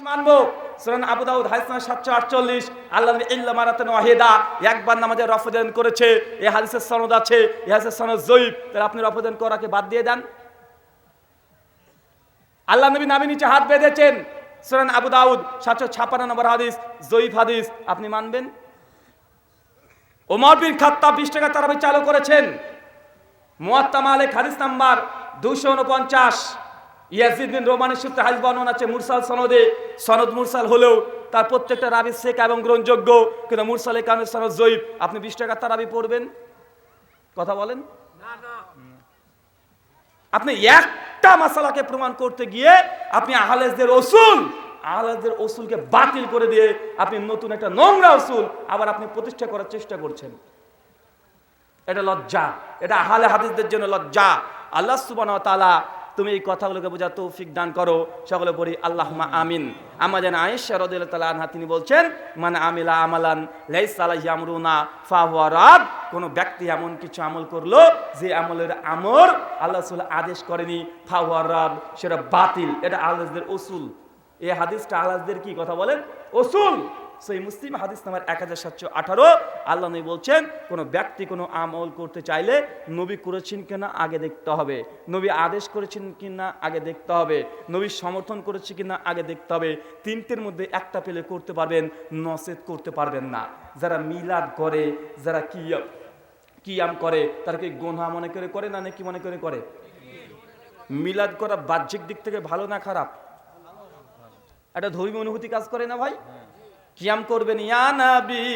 মানবো? সুরান আবু দাউদ, হাদিস নাম্বার 748 আল্লাহ আপনি নিচে হাত বেঁধেছেন। আবু দাউদ 756 নম্বর হাদিস জয়ীফ হাদিস। আপনি মানবেন? ওমর বিন খাত্তাব 20 টাকা তারাবি চালু করেছেন। মুয়াত্তা মালিক, হাদিস নাম্বার 249 ইয়াজিদ বিন রোমানের সূত্রে হাদিস বর্ণনা আছে, মুরসাল সনদে, সনদ মুরসাল হলেও তার প্রত্যেকটা রাবি শেখ এবং গ্রহণযোগ্য, কিন্তু মুরসালের কারণে সনদ জয়ীব। আপনি বিশ টাকা তারাবি পড়বেন? কথা বলেন? আপনি একটা মাসালাকে প্রমাণ করতে গিয়ে আপনি আহলেজদের ওসুল, আহলেজদের ওসুলকে বাতিল করে দিয়ে আপনি নতুন একটা নোংরা ওসুল আবার আপনি প্রতিষ্ঠা করার চেষ্টা করছেন। এটা লজ্জা। এটা আহলে হাদিসদের জন্য লজ্জা। আল্লাহ সুবহানাহু ওয়া তাআলা তুমি এই কথাগুলোকে বোঝা তৌফিক দান করো। সকলে পড়ি, আল্লাহুম্মা আমিন। আমাদের আয়েশা রাদিয়াল্লাহু তাআলা আনহা, তিনি বলছেন মানে আমিলা আমালান লাইসা আলাইহি আমরুনা ফাহুয়া রাদ। কোন ব্যক্তি এমন কিছু আমল করল, যে আমলের আমর আল্লাহ আদেশ করেনি, ফাহুয়া রাদ। সেটা বাতিল। এটা আল্লাহদের উসুল। এই হাদিসটা আল্লাহদের কি কথা বলেন? উসুল। সেই মুসলিম, হাদিস নাম্বার এক হাজার সাতশো আঠারো। আল্লাহ নবী বলছেন, কোনো ব্যক্তি কোনো আমল করতে চাইলে নবী করেছেন কিনা আগে দেখতে হবে। নবী আদেশ করেছেন কিনা আগে দেখতে হবে। নবী সমর্থন করেছে কিনা আগে দেখতে হবে। তিনটের মধ্যে একটা পেলে করতে পারবেন নসেদ করতে পারবেন না। যারা মিলাদ করে, যারা কি কিয়াম করে, তারা কি গোনা মনে করে করে না নাকি মনে করে করে? মিলাদ করা বাহ্যিক দিক থেকে ভালো না খারাপ? একটা ধর্মীয় অনুভূতি কাজ করে না ভাই? কিয়াম করবেন, ইয়া নবী,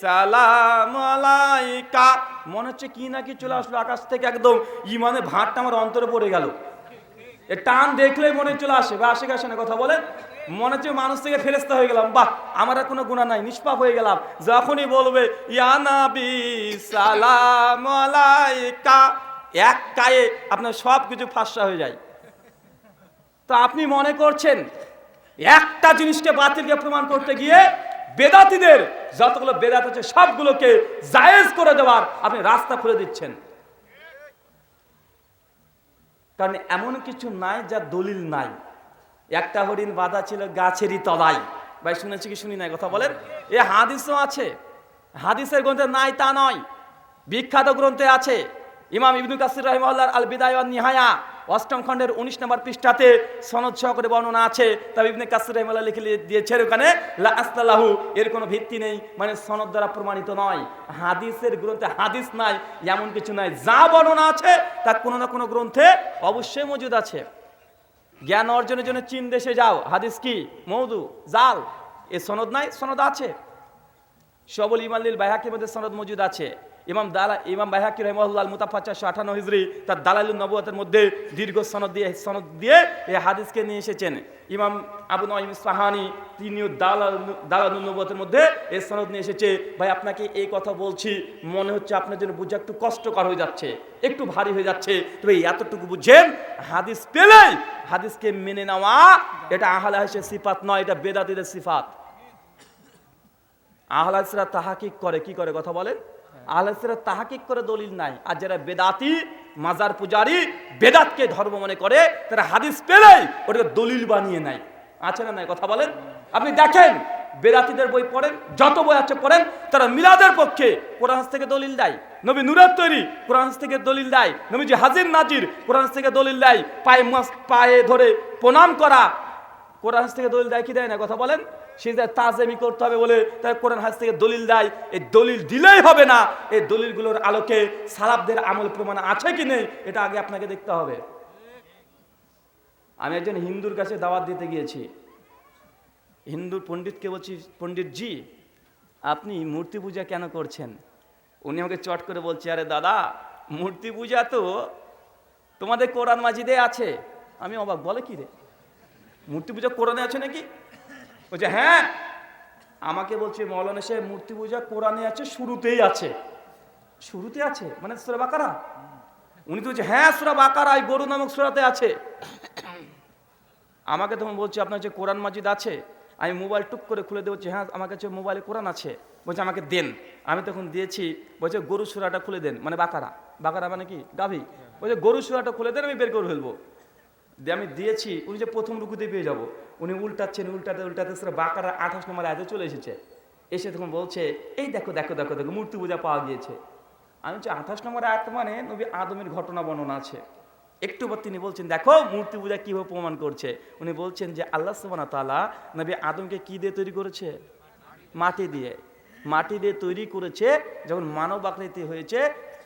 সালাম আলাইকা। মনে হচ্ছে কি না কি চলে আসলো আকাশ থেকে একদম। ইমানে ভাতটা আমার অন্তরে পড়ে গেল। এ টান দেখলেই মনে চলে আসে। বা আসে আসে না কথা বলেন মনে হচ্ছে মানুষ থেকে ফেরেস্তা হয়ে গেলাম। বাহ, আমার আর কোনো গুণা নাই, নিষ্পাপ হয়ে গেলাম। যখনই বলবে, ইয়া নবী, সালাম আলাইকা, এক কায়ে আপনার সব কিছু ফাঁসা হয়ে যায়। তো আপনি মনে করছেন একটা জিনিসকে বাতিলকে প্রমাণ করতে গিয়ে বেদাতিদের যতগুলো বেদাত আছে সবগুলোকে জায়েজ করে দেওয়ার আপনি রাস্তা খুলে দিচ্ছেন। কারণ এমন কিছু নাই যা দলিল নাই। একটা হরিণ বাঁধা ছিল গাছেরই তলায়। ভাই, শুনেছি কি শুনি নাই কথা বলেন? এ হাদিসও আছে। হাদিসের গ্রন্থে নাই তা নয়। বিখ্যাত গ্রন্থে আছে। ইমাম ইবনু কাসির রহিমাল্লাহ আল বিদায় নিহায়া অষ্টম খণ্ডের উনিশ নম্বর পৃষ্ঠাতে সনদ সহকারে বর্ণনা আছে। তবে ইবনে কাসির রহিমাল্লাহ লিখে দিয়েছে ওখানে, লা আসতালাহু এর কোনো ভিত্তি নেই মানে সনদ দ্বারা প্রমাণিত নয়। হাদিসের গ্রন্থে হাদিস নাই, এমন কিছু নাই। যা বর্ণনা আছে, তা কোনো না কোনো গ্রন্থে অবশ্যই মজুদ আছে। জ্ঞান অর্জনের জন্য চীন দেশে যাও। হাদিস কি? মৌদু, জাল। এ সনদ নাই, সনদ আছে। সবল ইমাল্লিল বাইহাকির মধ্যে সনদ মজুদ আছে। ইমাম দালা, ইমাম বাইহাকি রহমুল্লাহ মুতাফা চারশো আঠান্ন হিজড়ি তার দালালুল নবুয়াতের মধ্যে দীর্ঘ সনদ দিয়ে সনদ দিয়ে এই হাদিসকে নিয়ে এসেছেন। ইমাম আবু নঈম সাহানি, তিনিও দালাল দালালুল নবুয়াতের মধ্যে এই সনদ নিয়ে এসেছে। ভাই, আপনাকে এই কথা বলছি, মনে হচ্ছে আপনার জন্য বুঝে একটু কষ্টকর হয়ে যাচ্ছে, একটু ভারী হয়ে যাচ্ছে। তবে এতটুকু বুঝছেন হাদিস পেলেই হাদিসকে মেনে নেওয়া, এটা আহলে হাসের সিফাত নয়, এটা বেদাতিদের সিফাত। আহলাসরা তাহাকিক করে, কি করে, কথা বলেন? আহলাসরা তাহাকিক করে দলিল নাই। আর যারা বেদাতি, মাজার পূজারি, বেদাতকে ধর্ম মনে করে, তারা হাদিস পেলেই ওটাকে দলিল বানিয়ে নেয়। আছে না নাই? কথা বলেন? আপনি দেখেন, বেদাতিদের বই পড়েন, যত বই আছে পড়েন, তারা মিলাদের পক্ষে কোরআন থেকে দলিল দেয়। নবী নুরাত তৈরি কোরআন থেকে দলিল দেয়। নবীজি হাজির নাজির কোরআন থেকে দলিল দেয়। পায়ে পায়ে ধরে প্রণাম করা কোরআন থেকে দলিল দেয় কি দেয় না? কথা বলেন? সে যে তাজেমি করতে হবে বলে তাই কোরআন হাজ থেকে দলিল দেয়, এই দলিল দিলেই হবে না। এই দলিলগুলোর আলোকে সালাবদের আমল প্রমাণ আছে কি নেই, এটা আগে আপনাকে দেখতে হবে। আমি একজন হিন্দুর কাছে দাওয়াত দিতে গিয়েছি। হিন্দু পণ্ডিতকে বলছি, পণ্ডিতজি, আপনি মূর্তি পূজা কেন করছেন? উনি আমাকে চট করে বলছে, আরে দাদা, মূর্তি পূজা তো তোমাদের কোরআন মাজিদে আছে। আমি অবাক, বলে কি রে? মূর্তি পূজা কোরআনে আছে নাকি? বলছে হ্যাঁ আমাকে বলছে মৌলানা সাহেব, মূর্তি পূজা কোরআনে আছে, শুরুতেই আছে। শুরুতে আছে? মানে সুরা বাকারা? উনি তো বলছে হ্যাঁ সুরা বাকারা, এই গরু নামক সুরাতে আছে। আমাকে তখন বলছে, আপনার যে কোরআন মাজিদ আছে, আমি মোবাইল টুক করে খুলে দেবো হ্যাঁ আমার কাছে মোবাইলে কোরআন আছে। বলছে, আমাকে দেন। আমি তখন দিয়েছি, বলছে, গরু সুরাটা খুলে দেন। মানে বাকারা। বাকারা মানে কি? গাভী। বলছে, গরু সুরাটা খুলে দেন, আমি বের করে ফেলব। দিয়ে আমি দিয়েছি, উনি যে প্রথম রুকুতে পেয়ে যাব। উনি উল্টাচ্ছেন, উল্টাতে উল্টাতে সেটা বাঁকারা আঠাশ নম্বর আয়তে চলে এসেছে। এসে তখন বলছে, এই দেখো দেখো দেখো দেখো, মূর্তি পূজা পাওয়া গিয়েছে। আমি হচ্ছে আঠাশ নম্বর আয়াত মানে নবী আদমের ঘটনা বর্ণনা আছে। একটু পর তিনি বলছেন, দেখো, মূর্তি পূজা কীভাবে প্রমাণ করছে? উনি বলছেন যে, আল্লাহ সুবানা তালা নবী আদমকে কী দিয়ে তৈরি করেছে? মাটি দিয়ে। মাটি দিয়ে তৈরি করেছে, যখন মানব আকৃতি হয়েছে,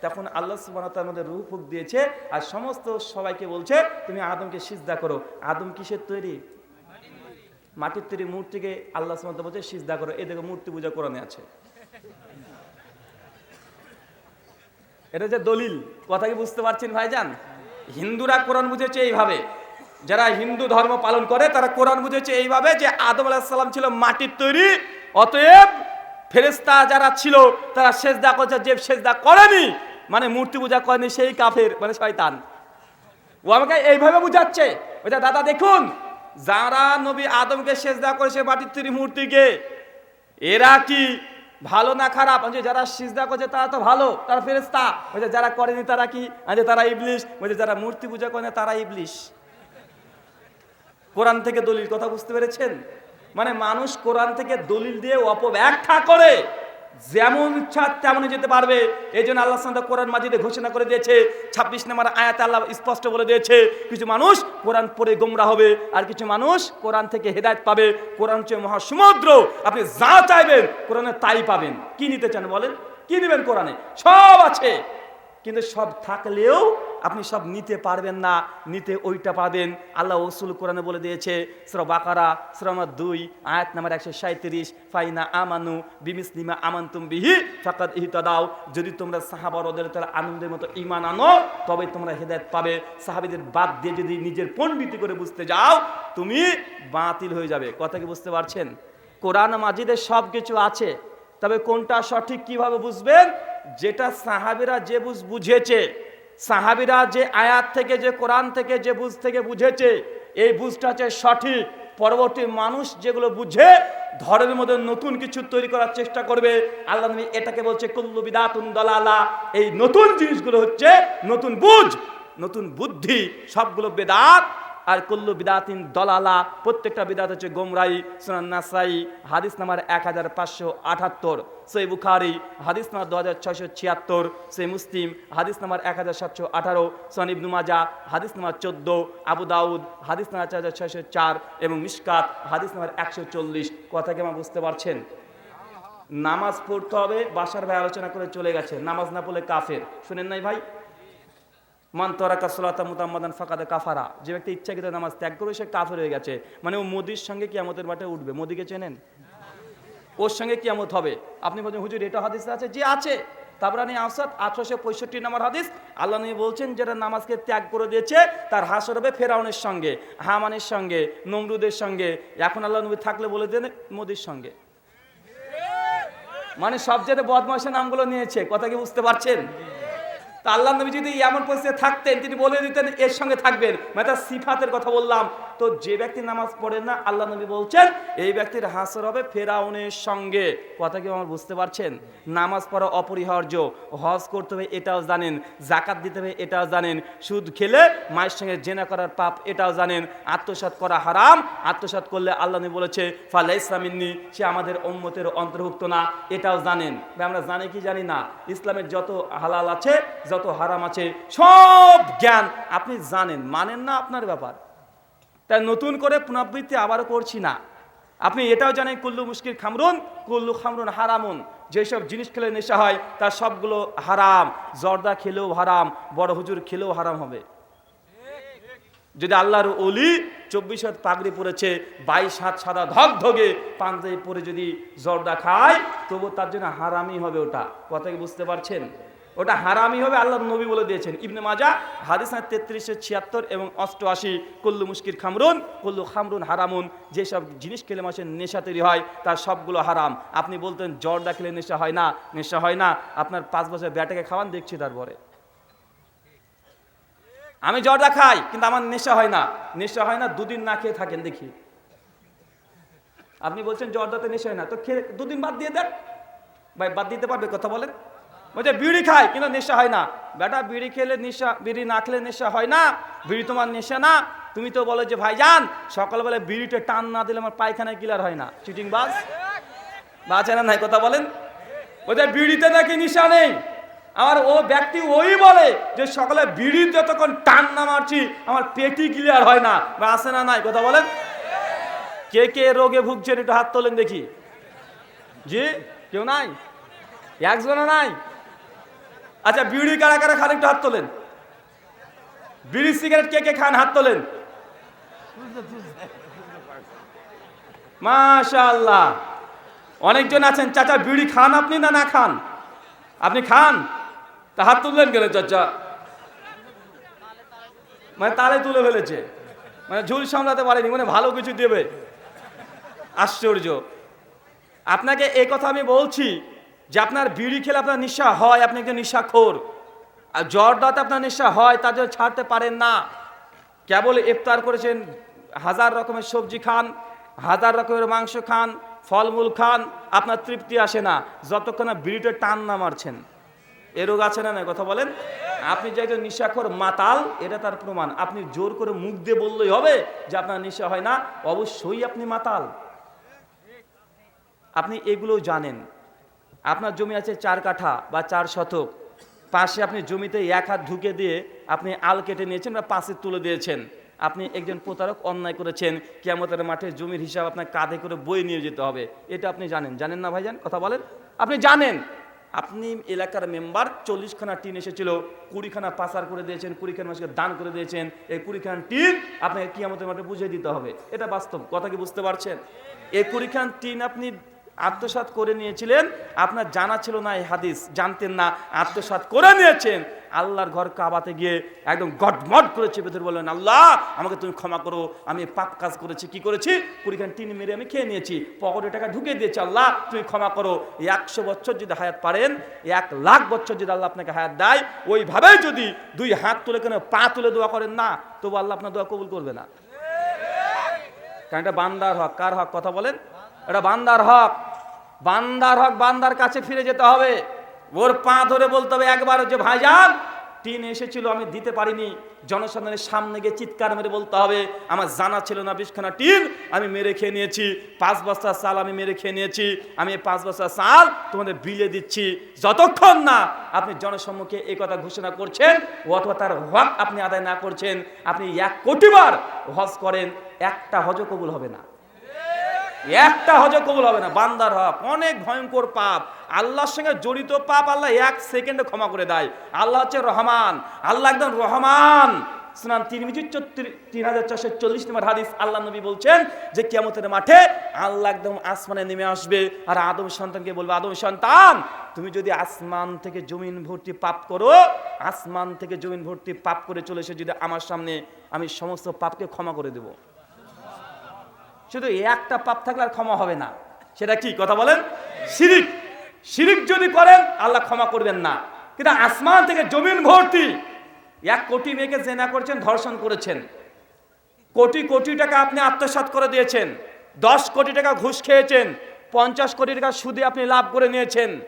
তখন আল্লাহ সুবাহ তার মধ্যে রূপ দিয়েছে, আর সমস্ত সবাইকে বলছে, তুমি আদমকে সিজদা করো। আদম কিসের তৈরি? মাটির তৈরি মূর্তিকে আল্লাহ বলছে, সিজদা করো। দেখো মূর্তি পূজা কোরআনে আছে। এটা যে দলিল, কথা কি বুঝতে পারছেন ভাইজান? হিন্দুরা কোরআন বুঝেছে এইভাবে। যারা হিন্দু ধর্ম পালন করে, তারা কোরআন বুঝেছে এইভাবে যে আদম আলাহিসাল্লাম ছিল মাটির তৈরি, অতএব ফেরেস্তা যারা ছিল, তারা সেজদা করছে, যে সেজদা করেনি মানে মূর্তি পূজা করেনি সেই কাফের মানে শয়তান। ও আমাকে এইভাবে বুঝাচ্ছে। ওইটা দাদা, দেখুন যারা নবী আদমকে সেজদা করেছে মাটির তৈরি মূর্তিকে, এরা কি ভালো না খারাপ? যারা সিজদা করছে তারা তো ভালো, তারা ফেরেস্তা বলছে, যারা করেনি তারা কি? তারা ইবলিশ। বলছে, যারা মূর্তি পূজা করে না তারা ইবলিশ। কোরআন থেকে দলিল কথা বুঝতে পেরেছেন? মানে মানুষ কোরআন থেকে দলিল দিয়ে অপব্যাখ্যা করে। যেমন ইচ্ছা তেমনই যেতে পারবে। এই জন্য আল্লাহ সাল্লাহ কোরআন মাজিদে ঘোষণা করে দিয়েছে, ছাব্বিশ নম্বর আয়াতে আল্লাহ স্পষ্ট বলে দিয়েছে, কিছু মানুষ কোরআন পড়ে গোমরা হবে আর কিছু মানুষ কোরআন থেকে হেদায়ত পাবে। কোরআন হচ্ছে মহাসমুদ্র, আপনি যা চাইবেন কোরআনে তাই পাবেন। কি নিতে চান বলেন? কি নেবেন কোরআনে? সব আছে। কিন্তু সব থাকলেও আপনি সব নিতে পারবেন না, নিতে ওইটা পাবেন। আল্লাহ ওসুল কোরআনে বলে দিয়েছে, সুরা বাকারা সুরামার দুই, আয়াত নাম্বার একশো সাঁত্রিশ ফাইনা আমানু বিমিসলিমা আমান্তুম বিহি ফাকাদ ইহতাদাও যদি তোমরা সাহাবার ওদের তারা আনন্দের মতো ইমান আনো তবে তোমরা হেদায়ত পাবে। সাহাবিদের বাদ দিয়ে যদি নিজের পণ্ডিতি করে বুঝতে যাও, তুমি বাতিল হয়ে যাবে। কথা কি বুঝতে পারছেন? কোরআন মাজিদের সব কিছু আছে, তবে কোনটা সঠিক কীভাবে বুঝবেন? যেটা সাহাবিরা যে বুঝ বুঝেছে সাহাবিরা যে আয়াত থেকে, যে কোরআন থেকে, যে বুঝ থেকে বুঝেছে, এই বুঝটা হচ্ছে সঠিক। পরবর্তী মানুষ যেগুলো বুঝে, ধর্মের মধ্যে নতুন কিছু তৈরি করার চেষ্টা করবে। আল্লাহ নবী এটাকে বলছে, কুল্লু বিদাতুন দলালা। এই নতুন জিনিসগুলো হচ্ছে নতুন বুঝ, নতুন বুদ্ধি, সবগুলো বেদাত। আর কুল্লু বিদাতিন দলালা, প্রত্যেকটা বিদাত হচ্ছে গোমরাই, সুনান নাসাই, হাদিস নাম্বার এক হাজার পাঁচশো আটাত্তর, সই বুখারি, হাদিস নাম্বার দু হাজার ছয়শো ছিয়াত্তর, সই মুসলিম, হাদিস নাম্বার এক হাজার সাতশো আঠারো সন ইবনু মাজা হাদিস নাম্বার চোদ্দ, আবু দাউদ, হাদিস নাম্বার চার হাজার ছয়শো চার এবং মিসকাত হাদিস নাম্বার একশো চল্লিশ। কথা কি আমার বুঝতে পারছেন? নামাজ পড়তে হবে, বাসার ভাই আলোচনা করে চলে গেছে, নামাজ না পড়লে কাফের। শুনেন নাই ভাই? মান তরাকা সোলাতা মুতাম্মাদান ফাকাদে কাফারা। যে ব্যক্তি ইচ্ছাকৃত নামাজ ত্যাগ করে সে কাফের হয়ে গেছে মানে ও মোদির সঙ্গে কিয়ামতের মাঠে উঠবে। মোদিকে চেনেন? ওর সঙ্গে কিয়ামত হবে। আপনি বলছেন, হুজুর, এটা হাদিস আছে? যে আছে। তাবরানি আসাদ আঠারোশো পঁয়ষট্টি নম্বর হাদিস। আল্লাহ নবী বলছেন যেটা নামাজকে ত্যাগ করে দিয়েছে, তার হাসর হবে ফেরাউনের সঙ্গে, হামানের সঙ্গে, নমরুদের সঙ্গে। এখন আল্লাহ নবী থাকলে বলে দেন, মোদির সঙ্গে। মানে সব সবচেয়ে বদমাসের নামগুলো নিয়েছে, কথা কি বুঝতে পারছেন? তা আল্লাহ নবী যদি এমন পরিস্থিতি থাকতেন, তিনি বলে দিতেন, এর সঙ্গে থাকবেন। মানে তার সিফাতের কথা বললাম। তো যে ব্যক্তি নামাজ পড়ে না, আল্লাহ নবী বলছেন, এই ব্যক্তির হাসর হবে ফেরাউনের সঙ্গে। কথা কি আমার বুঝতে পারছেন? নামাজ পড়া অপরিহার্য। হজ করতে হবে, এটাও জানেন। জাকাত দিতে হবে, এটাও জানেন। সুদ খেলে মায়ের সঙ্গে জেনা করার পাপ, এটাও জানেন। আত্মসাৎ করা হারাম। আত্মসাৎ করলে আল্লাহ নবী বলেছে ফালা ইসলামিনী সে আমাদের উম্মতের অন্তর্ভুক্ত না। এটাও জানেন। আমরা জানি কি জানি না? ইসলামের যত হালাল আছে যত হারাম আছে। সব জ্ঞান আপনি জানেন, মানেন না আপনার ব্যাপার। তাই নতুন করে পুনরাবৃত্তি আবারও করছি না। আপনি এটাও জানেন, কুল্লু মুশকিল খামরুন, কুল্লু খামরুন হারামুন। যেসব জিনিস খেলে নেশা হয়, তার সবগুলো হারাম। জর্দা খেলেও হারাম, বড় হুজুর খেলেও হারাম হবে। যদি আল্লাহর অলি চব্বিশ হাত পাগড়ি পরেছে, বাইশ হাত সাদা ধক ধগে পাঞ্জাবি পরে যদি জর্দা খায়, তবু তার জন্য হারামই হবে ওটা। কথা বুঝতে পারছেন? ওটা হারামি হবে, আল্লাহ নবী বলে দিয়েছেন। ইবনে মাজা, হাদিস তেত্রিশশো ছিয়াত্তর এবং অষ্টআশি, কল্লু মুশকির খামরুন, কল্লু খামরুন হারামুন, যেসব জিনিস খেলে মাসের নেশা তৈরি হয়, তার সবগুলো হারাম। আপনি বলতেন, জর্দা খেলে নেশা হয় না, নেশা হয় না, আপনার পাঁচ বছর ব্যাটাকে খাওয়ান, দেখছি তারপরে। আমি জর্দা খাই, কিন্তু আমার নেশা হয় না। নেশা হয় না, দুদিন না খেয়ে থাকেন, দেখি। আপনি বলছেন, জর্দাতে নেশা হয় না, তো খেয়ে, দুদিন বাদ দিয়ে দেন। ভাই, বাদ দিতে পারবে, কথা বলেন। বলছে, বিড়ি খায়, কিন্তু নেশা হয় না। বেটা, বিড়ি খেলে নেশা, বিড়ি না খেলে নেশা হয় না, বিড়ি তোমার নেশা না। তুমি তো বলো যে ভাই যান সকালবেলা বিড়িতে টান না দিলে আমার পায়খানায় ক্লিয়ার হয় না। চিটিং বাস বা আছে না নাই, কথা বলেন। ওদের বিড়িতে নাকি নিশা নেই? আমার ও ব্যক্তি ওই বলে যে, সকালে বিড়ি যতক্ষণ টান না মারছি, আমার পেটি ক্লিয়ার হয় না। বা আছে না নাই, কথা বলেন। কে কে রোগে ভুগছেন, একটু হাত তোলেন দেখি। জি, কেউ নাই? একজনও নাই? আচ্ছা বিড়ি কারা কারা খান একটু হাত তোলেন। বিড়ি, সিগারেট কে কে খান হাত তোলেন। মাশাআল্লাহ। অনেকজন আছেন, চাচা, বিড়ি খান আপনি না না খান? আপনি খান? তা হাত তুললেন গেলে চাচা? মানে তালে তুলে ফেলেছে। মানে ঝুল সামলাতে পারেনি মানে ভালো কিছু দেবে। আশ্চর্য। আপনাকে এই কথা আমি বলছি যে আপনার বিড়ি খেলে আপনার নিশা হয়, আপনি একজন নিশাখোর। আর জ্বর দাঁতে আপনার নিশা হয় তার জন্য ছাড়তে পারেন না। কেবল ইফতার করেছেন, হাজার রকমের সবজি খান, হাজার রকমের মাংস খান, ফলমূল খান, আপনার তৃপ্তি আসে না। যতক্ষণ না বিড়িতে টান না মারছেন। এ রোগ আছে না না কথা বলেন। আপনি যে একজন নিশাখর মাতাল, এটা তার প্রমাণ। আপনি জোর করে মুখ দিয়ে বললেই হবে যে আপনার নেশা হয় না। অবশ্যই আপনি মাতাল। আপনি এগুলো জানেন। আপনার জমি আছে চার কাঠা বা চার শতক, পাশে আপনি জমিতে এক হাত ঢুকে দিয়ে আপনি আল কেটে নিয়েছেন বা পাশে তুলে দিয়েছেন। আপনি একজন প্রতারক অন্যায় করেছেন কেমতের মাঠে জমির হিসাব আপনার কাঁধে করে বয়ে নিয়ে যেতে হবে। এটা আপনি জানেন। জানেন না ভাইজান? কথা বলেন? আপনি জানেন! আপনি এলাকার মেম্বার, চল্লিশখানা টিন এসেছিল, কুড়িখানা পাচার করে দিয়েছেন, কুড়িখানা মানুষকে দান করে দিয়েছেন, এই কুড়িখানা টিন আপনাকে কিয়ামতের মাঠে বুঝিয়ে দিতে হবে। এটা বাস্তব। কথা কি বুঝতে পারছেন? এই কুড়িখান টিন আপনি আত্মসাৎ করে নিয়েছিলেন। আপনার জানা ছিল না এই হাদিস, জানতেন না, আত্মসাৎ করে নিয়েছেন। আল্লাহর ঘর কাবাতে গিয়ে একদম গটমট করে চেপে ধরে বললেন, আল্লাহ, আমাকে তুমি ক্ষমা করো। আমি পাপ কাজ করেছি। কি করেছি? কুড়িখান টিন মেরে আমি খেয়ে নিয়েছি। পকেটে টাকা ঢুকে দিয়েছি। আল্লাহ, তুমি ক্ষমা করো। একশো বছর যদি হায়াত পারেন, এক লাখ বছর যদি আল্লাহ আপনাকে হায়াত দেয় ওইভাবে যদি দুই হাত তুলে কেন পা তুলে দোয়া করেন না, তবু আল্লাহ আপনার দোয়া কবুল করবে না। কারণ এটা বান্দার হক। কার হক? কথা বলেন। এটা বান্দার হক। বান্দার হক, বান্দার কাছে ফিরে যেতে হবে। ওর পা ধরে বলতে হবে, একবার যে ভাইজান, টিন এসেছিল, আমি দিতে পারিনি। জনসাধারণের সামনে গিয়ে চিৎকার মেরে বলতে হবে, আমার জানা ছিল না বিশখানা টিন, আমি মেরে খেয়ে নিয়েছি। পাঁচ বস্তা চাল আমি মেরে খেয়ে নিয়েছি। আমি পাঁচ বস্তা চাল তোমাদের বিলে দিচ্ছি। যতক্ষণ না আপনি জনসম্মুখে এই কথা ঘোষণা করছেন, অথবা তার হক আপনি আদায় না করছেন, আপনি এক কোটিবার হজ করেন, একটা হজ কবুল হবে না। একটা হজ কবুল হবে না, বান্দার হক। অনেক ভয়ঙ্কর পাপ। আল্লাহর সঙ্গে জড়িত পাপ আল্লাহ এক সেকেন্ডে ক্ষমা করে দেয়। আল্লাহ হচ্ছে রহমান। আল্লাহ একদম রহমান। সুনান মিনিট তিন হাজার চারশো চল্লিশ নম্বর হাদিস আল্লাহ নবী বলছেন যে কিয়ামতের মাঠে আল্লাহ একদম আসমানে নেমে আসবে আর আদম সন্তানকে বলবে, আদম সন্তান, তুমি যদি আসমান থেকে জমিন ভর্তি পাপ করো, আসমান থেকে জমিন ভর্তি পাপ করে চলে এসে যদি আমার সামনে, আমি সমস্ত পাপকে ক্ষমা করে দেবো। শুধু একটা পাপ থাকলে আর ক্ষমা হবে না। সেটা কি? কথা বলেন? শিরিক। শিরিক যদি করেন, আল্লাহ ক্ষমা করবেন না। কিন্তু আসমান থেকে জমিন ভর্তি। এক কোটি মেয়েকে জেনা করছেন, ধর্ষণ করেছেন। কোটি কোটি টাকা আপনি আত্মসাৎ করে দিয়েছেন। দশ কোটি টাকা ঘুষ খেয়েছেন। পঞ্চাশ কোটি টাকা সুদে আপনি লাভ করে নিয়েছেন।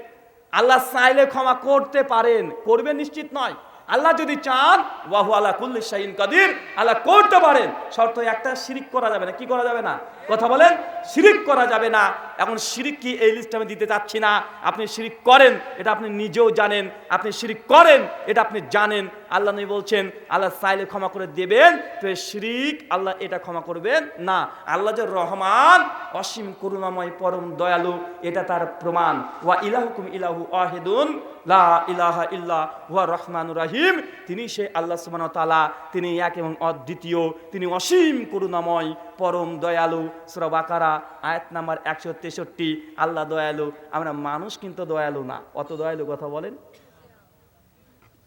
আল্লাহ চাইলে ক্ষমা করতে পারেন। করবে নিশ্চিত নয়। আল্লাহ যদি চান বাহু আল্লাহ কুল্লি শাহিন কাদির, আল্লাহ করতে পারেন। শর্ত একটা, শিরিক করা যাবে না। কি করা যাবে না? কথা বলেন, শিরিক করা যাবে না। এখন শিরিক কি এই লিস্ট আমি দিতে চাচ্ছি না। আপনি শিরিক করেন, এটা আপনি নিজেও জানেন। আপনি শিরিক করেন, এটা আপনি জানেন। আল্লাহ নবী বলছেন, আল্লাহ চাইলে ক্ষমা করে দেবেন তো শিরিক, আল্লাহ এটা ক্ষমা করবেন না। আল্লাহ যে রহমান, অসীম করুণাময়, পরম দয়ালু, এটা তার প্রমাণ। ওয়া ইলাহুকুম ইলাহু আহেদুন লা ইলাহা ইল্লা হুয়া রহমান রাহিম। তিনি সে আল্লাহ সুবহানাহু ওয়া তাআলা, তিনি এক এবং অদ্বিতীয়, তিনি অসীম করুণাময়, পরম দয়ালু। সূরা বাকারা, আয়াত নাম্বার একশো তেষট্টি, আল্লাহ দয়ালু, আমরা মানুষ কিন্তু দয়ালু না। অত দয়ালু কথা বলেন?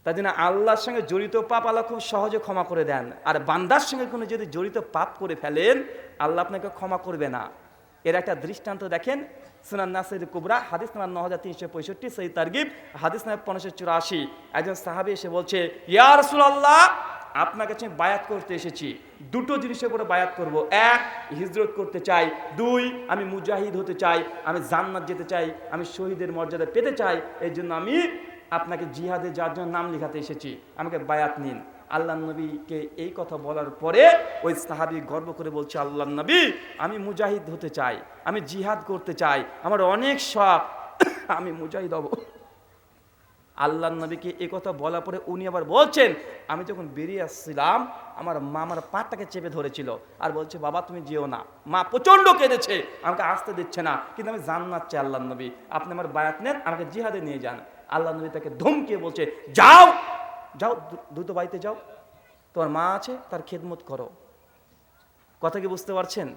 তাই জন্য আল্লাহর সঙ্গে জড়িত পাপ আল্লাহ খুব সহজে ক্ষমা করে দেন। আর বান্দার সঙ্গে কোনো যদি জড়িত পাপ করে ফেলেন, আল্লাহ আপনাকে ক্ষমা করবে না। এর একটা দৃষ্টান্ত দেখেন, সুনান নাসির কুবরা, হাদিস নাম্বার ন হাজার তিনশো পঁয়ষট্টি সেই তারগিব, হাদিস নাম্বার পনেরোশো চুরাশি। একজন সাহাবি এসে বলছে, ইয়া রাসূলুল্লাহ, আপনার কাছে বায়াত করতে এসেছি। দুটো জিনিসের উপরে বায়াত করব। এক, হিজরত করতে চাই। দুই, আমি মুজাহিদ হতে চাই। আমি জান্নাত যেতে চাই। আমি শহীদের মর্যাদা পেতে চাই। এই জন্য আমি আপনাকে জিহাদে যার জন্য নাম লেখাতে এসেছি। আমাকে বায়াত নিন। আল্লাহ নবীকে এই কথা বলার পরে ওই সাহাবি গর্ব করে বলছে, আল্লাহ নবী, আমি মুজাহিদ হতে চাই, আমি জিহাদ করতে চাই, আমার অনেক শখ, আমি মুজাহিদ হব। আল্লাহ নবীকে এ কথা বলার পরে উনি আবার বলছেন, আমি যখন বেরিয়ে আসছিলাম, আমার মা আমার পাটাকে চেপে ধরেছিল আর বলছে, বাবা, তুমি যেও না। মা প্রচণ্ড কেঁদেছে, আমাকে আসতে দিচ্ছে না, কিন্তু আমি জান্নাত চাই আল্লাহ নবী। আপনি আমার বায়াত নেন, আমাকে জিহাদে নিয়ে যান। আল্লাহ নবী তাকে ধমকিয়ে বলছে, যাও যাও, দ্রু- দ্রুত বাড়িতে যাও। তোমার মা আছে, তার খেদমত করো। কথা কি বুঝতে পারছেন?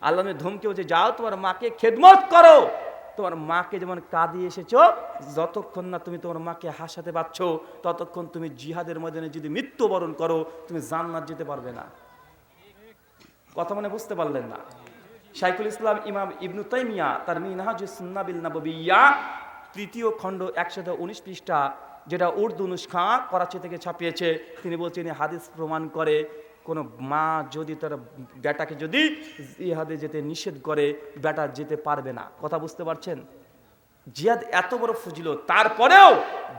আল্লাহ নবী ধমকে বলছে, যাও, তোমার মাকে খেদমত করো। তোমার মাকে যেমন কাঁদিয়ে এসেছ, যতক্ষণ না তুমি তোমার মাকে হাসাতে পারছ, ততক্ষণ তুমি জিহাদের ময়দানে যদি মৃত্যুবরণ করো, তুমি জান্নাত যেতে পারবে না। কথা মানে বুঝতে পারলেন না? শাইখুল ইসলাম ইমাম ইবনু তাইমিয়া, তার মিনহাজ সুন্নাবিল নববিয়া তৃতীয় খণ্ড একশো উনিশ পৃষ্ঠা, যেটা উর্দু নুসখা করাচি থেকে ছাপিয়েছে। তিনি বলছেন হাদিস প্রমাণ করে কোনো মা যদি তার বেটাকে যদি ইহাদে যেতে নিষেধ করে, বেটা যেতে পারবে না। কথা বুঝতে পারছেন? জিয়াদ এত বড় ফুজিল। তারপরেও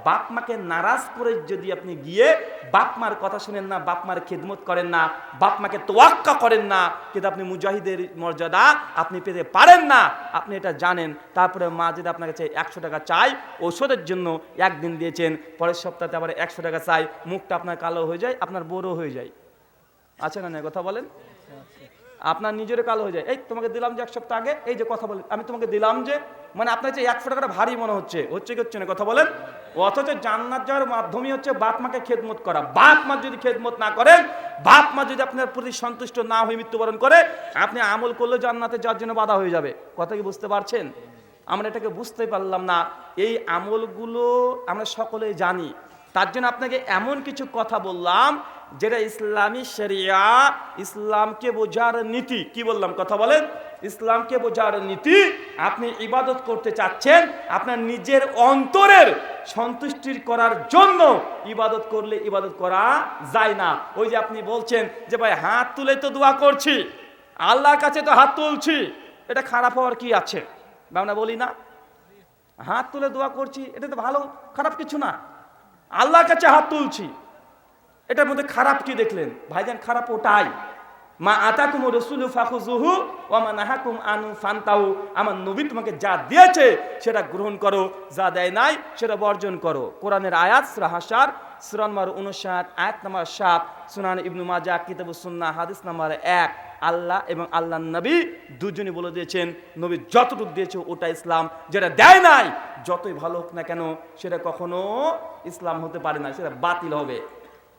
বাপ মাকে নারাজ করে যদি আপনি গিয়ে বাপ মার কথা শুনেন না, বাপ মার খেদমত করেন না, বাপ মাকে তোয়াক্কা করেন না, কিন্তু আপনি মুজাহিদের মর্যাদা আপনি পেতে পারেন না, আপনি এটা জানেন। তারপরে মা যদি আপনার কাছে একশো টাকা চাই ঔষধের জন্য একদিন দিয়েছেন, পরের সপ্তাহে আবার একশো টাকা চাই মুখটা আপনার কালো হয়ে যায়, আপনার বড়ো হয়ে যায়। আছে না কথা বলেন? আপনার নিজের কালো হয়ে যায়। এই তোমাকে দিলাম যে এক সপ্তাহ আগে, এই যে কথা বলেন। আমি তোমাকে দিলাম যে মানে আপনার যে একশো টাকাটা ভারী মনে হচ্ছে। হচ্ছে কি হচ্ছে না? কথা বলেন। অথচ জান্নাত যাওয়ার মাধ্যমই হচ্ছে বাপ মাকে খেদমত করা। বাপ মা যদি খেদমত না করেন, বাপ মা যদি আপনার প্রতি সন্তুষ্ট না হয়ে মৃত্যুবরণ করে, আপনি আমল করলে জান্নাতে যাওয়ার জন্য বাধা হয়ে যাবে। কথা কি বুঝতে পারছেন? আমরা এটাকে বুঝতে পারলাম না। এই আমলগুলো আমরা সকলেই জানি। তার জন্য আপনাকে এমন কিছু কথা বললাম, যেটা ইসলামী শরিয়া, ইসলামকে বোঝার নীতি। কি বললাম কথা বলেন? ইসলামকে বোঝার নীতি, আপনি ইবাদত করতে চাচ্ছেন, আপনার নিজের অন্তরের সন্তুষ্টির করার জন্য ইবাদত করলে ইবাদত করা যায় না। ওই যে আপনি বলছেন যে, ভাই, হাত তুলে তো দোয়া করছি, আল্লাহর কাছে তো হাত তুলছি। এটা খারাপ হওয়ার কি আছে? আমরা বলি না। হাত তুলে দোয়া করছি, এটা তো ভালো, খারাপ কিছু না। আল্লাহর কাছে হাত তুলছি। এটার মধ্যে খারাপ কি দেখলেন? ভাইজান, খারাপ ওটাই। মা আতাকুম রসুল ফাখুজুহু ও মা নাহাকুম আনু ফান্তাউ আমার নবী তোমাকে যা দিয়েছে, সেটা গ্রহণ করো, যা দেয় নাই, সেটা বর্জন করো। কোরআনের আয়াত, সুরা হাসার সুরান নম্বর উনষাট আয়াত নাম্বার সাত, সুনান ইবনু মাজা কিতাবুস সুন্নাহ, হাদিস নাম্বার এক। আল্লাহ এবং আল্লাহ নবী দুজনই বলে দিয়েছেন, নবী যতটুকু দিয়েছে ওটা ইসলাম, যেটা দেয় নাই, যতই ভালো হোক না কেন, সেটা কখনো ইসলাম হতে পারে না, সেটা বাতিল হবে।